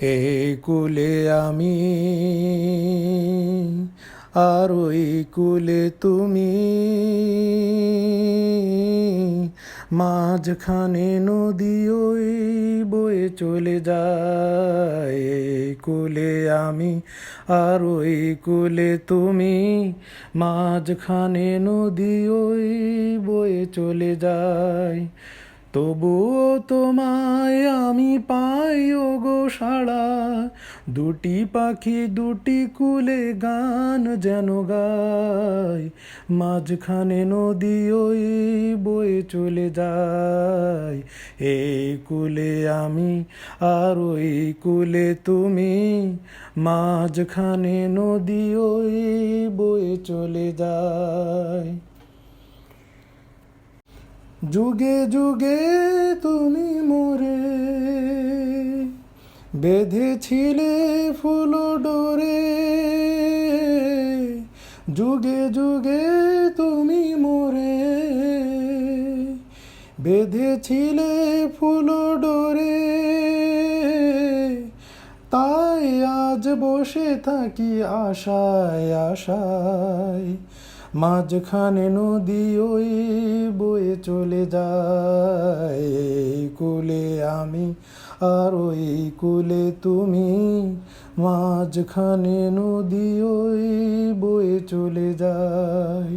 এই কুলে আমি, আর ওই কুলে তুমি। মাঝখানে নদী ওই বয়ে চলে যায়। কুলে আমি, আর ওই কুলে তুমি। মাঝখানে নদী ওই বয়ে চলে যায়। তবুও তোমায় আমি পাই গো সাড়া দুটি পাখি, দুটি কুলে গান যেন গায়। মাঝখানে নদী ওই বয়ে চলে যায়। এই কুলে আমি আর ওই কুলে তুমি। মাঝখানে নদী ওই বয়ে চলে যায়। যুগে যুগে তুমি মোরে বেঁধেছিলে ফুল ডোরে। যুগে যুগে তুমি মোরে বেঁধেছিলে ফুল ডোরে। তাই আজ বসে থাকি আশায় আশায়। মাঝখানে নদী ওই বয়ে চলে যায়। এই কুলে আমি আর ওই কুলে তুমি। মাঝখানে নদী ওই বয়ে চলে যায়।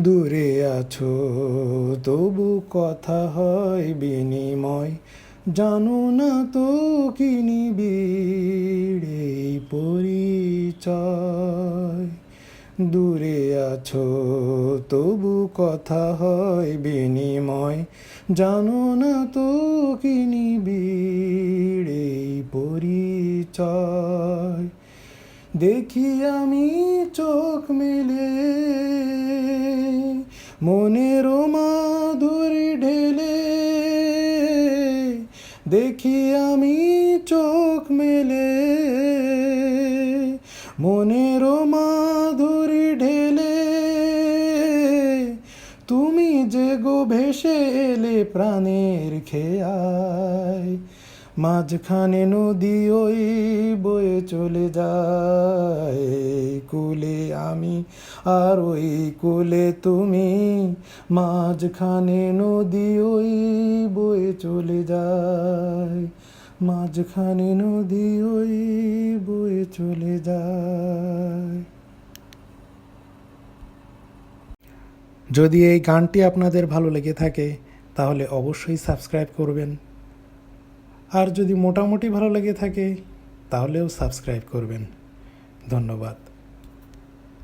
দূরে আছো, তবু কথা হয় বিনিময়। জানো না তো কি নিবিড় এই পরিচয়। দূরে আছো, তবু কথা হয় বিনিময়। জানো না তো কি নিবিড় পরিচয়। দেখি আমি চোখ মেলে, মনের মাধুরী ঢেলে। দেখি আমি চোখ মেলে মনের তুমি যে গো ভেসে এলে প্রাণের খেয়ায় মাঝখানে নদী ওই বয়ে চলে যায়। কুলে আমি আর ওই কুলে তুমি, মাঝখানে নদী ওই বয়ে চলে যায়। মাঝখানে নদী ওই বয়ে চলে যায়। যদি এই গানটি আপনাদের ভালো লেগে থাকে, তাহলে অবশ্যই সাবস্ক্রাইব করবেন। আর যদি মোটামুটি ভালো লেগে থাকে, তাহলেও সাবস্ক্রাইব করবেন। ধন্যবাদ।